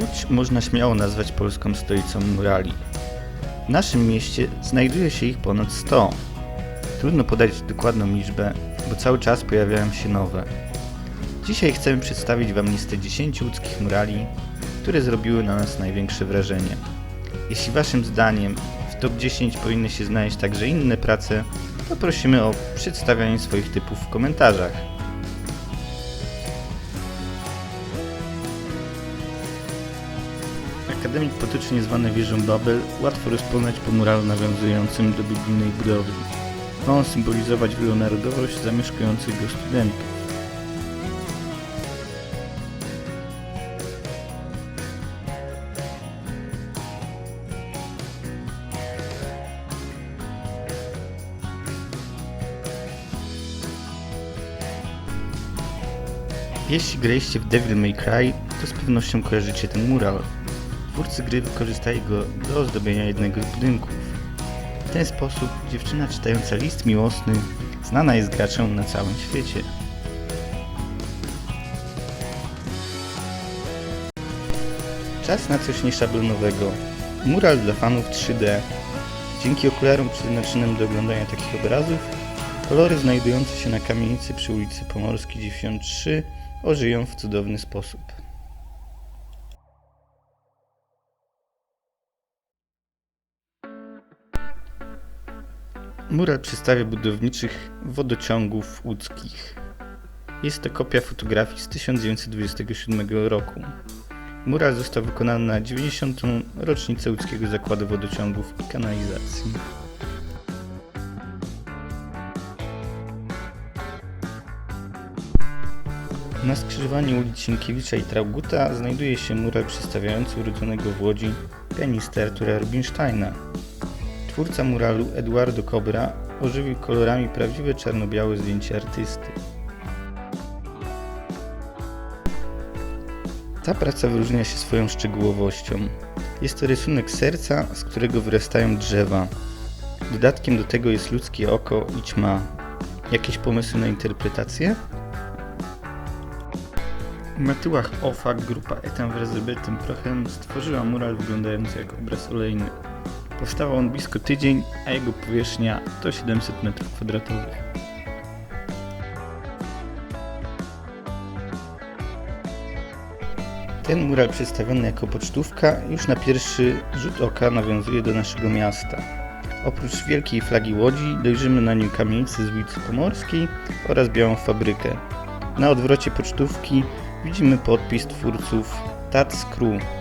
Łódź można śmiało nazwać polską stolicą murali. W naszym mieście znajduje się ich ponad 100. Trudno podać dokładną liczbę, bo cały czas pojawiają się nowe. Dzisiaj chcemy przedstawić Wam listę 10 łódzkich murali, które zrobiły na nas największe wrażenie. Jeśli Waszym zdaniem w top 10 powinny się znaleźć także inne prace, to prosimy o przedstawianie swoich typów w komentarzach. Akademik potocznie zwany wieżą Babel łatwo rozpoznać po muralu nawiązującym do biblijnej budowli. Ma on symbolizować wielonarodowość zamieszkujących go studentów. Jeśli graliście w Devil May Cry, to z pewnością kojarzycie ten mural. Twórcy gry wykorzystali go do ozdobienia jednego z budynków. W ten sposób dziewczyna czytająca list miłosny znana jest graczom na całym świecie. Czas na coś nieszablonowego. Mural dla fanów 3D. Dzięki okularom przeznaczonym do oglądania takich obrazów, kolory znajdujące się na kamienicy przy ulicy Pomorskiej 93 ożyją w cudowny sposób. Mural przedstawia budowniczych wodociągów łódzkich. Jest to kopia fotografii z 1927 roku. Mural został wykonany na 90. rocznicę łódzkiego zakładu wodociągów i kanalizacji. Na skrzyżowaniu ulic Sienkiewicza i Trauguta znajduje się mural przedstawiający urodzonego w Łodzi pianistę Artura Rubinsteina. Twórca muralu Eduardo Cobra ożywił kolorami prawdziwe czarno-białe zdjęcie artysty. Ta praca wyróżnia się swoją szczegółowością. Jest to rysunek serca, z którego wyrastają drzewa. Dodatkiem do tego jest ludzkie oko i ćma. Jakieś pomysły na interpretację? Na tyłach OFA grupa Etam wraz z Robertem Prochem stworzyła mural wyglądający jak obraz olejny. Powstał on blisko tydzień, a jego powierzchnia to 700 m2. Ten mural przedstawiony jako pocztówka już na pierwszy rzut oka nawiązuje do naszego miasta. Oprócz wielkiej flagi Łodzi dojrzymy na nim kamienicę z ulicy Pomorskiej oraz białą fabrykę. Na odwrocie pocztówki widzimy podpis twórców Tats Crew.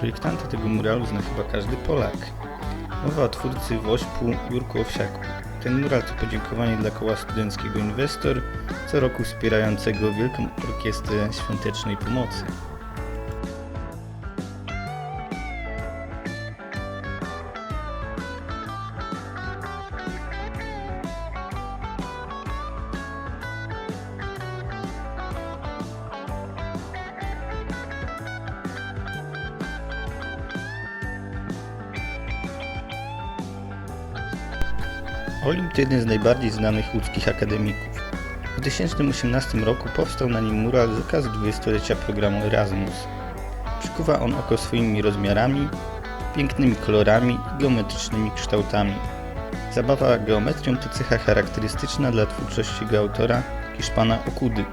Projektanta tego muralu zna chyba każdy Polak. Mowa o twórcy Wośpu Jurku Owsiaku. Ten mural to podziękowanie dla koła studenckiego Inwestor, co roku wspierającego Wielką Orkiestrę Świątecznej Pomocy. Olimp to jeden z najbardziej znanych łódzkich akademików. W 2018 roku powstał na nim mural z okazji dwudziestolecia programu Erasmus. Przykuwa on oko swoimi rozmiarami, pięknymi kolorami i geometrycznymi kształtami. Zabawa geometrią to cecha charakterystyczna dla twórczości jego autora, Hiszpana Okudy.